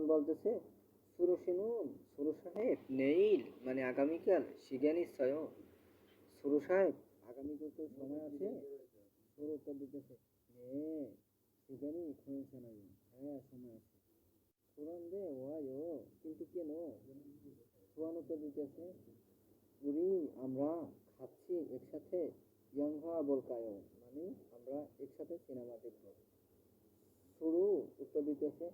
Schwann বলতেছে, সুরু সাহেব, nail মানে আগামীকাল শিখে নিশ্চয় সুরু সাহেব, আগামীকাল সময় আছে। উত্তর দিতেছে হয়েছে না হ্যাঁ সময় আছে। সুরান দে কিন্তু কেন? সোয়ান উত্তর দিতেছে আমরা খাচ্ছি একসাথে ইয়ংহা বলকায় মানে আমরা একসাথে সিনেমা দেখব। শুরু উত্তর দিতেছে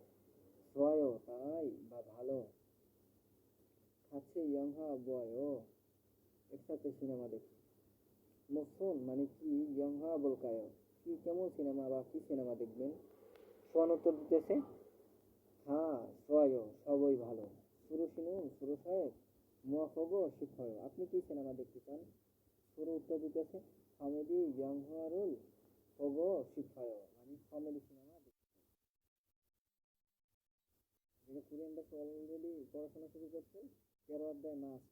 সোয়ায় তাই বা ভালো। খাচ্ছে ইয়ংহা বয় একসাথে সিনেমা দেখি। মুসুন মানে কি ইয়ংহা বলকায়? কি কেমন সিনেমা বা কি সিনেমা দেখবেন? সোয়ান উত্তর দিতেছে হ্যাঁ সোয়ায় সবই ভালো। শুরু শুনুন শুরু সাহেব মুয়াফগ শিক্ষয় আপনি কি সিনেমা দেখতে চান? শুরু উত্তর দিতেছে, কমেডি ইয়ংহারুল ফগ শিক্ষয় মানে কমেডি সিনেমা যেটা কোরিয়ান ভাষা অলরেডি পড়াশোনা শুরু করছে তেরো অধ্যায় মাস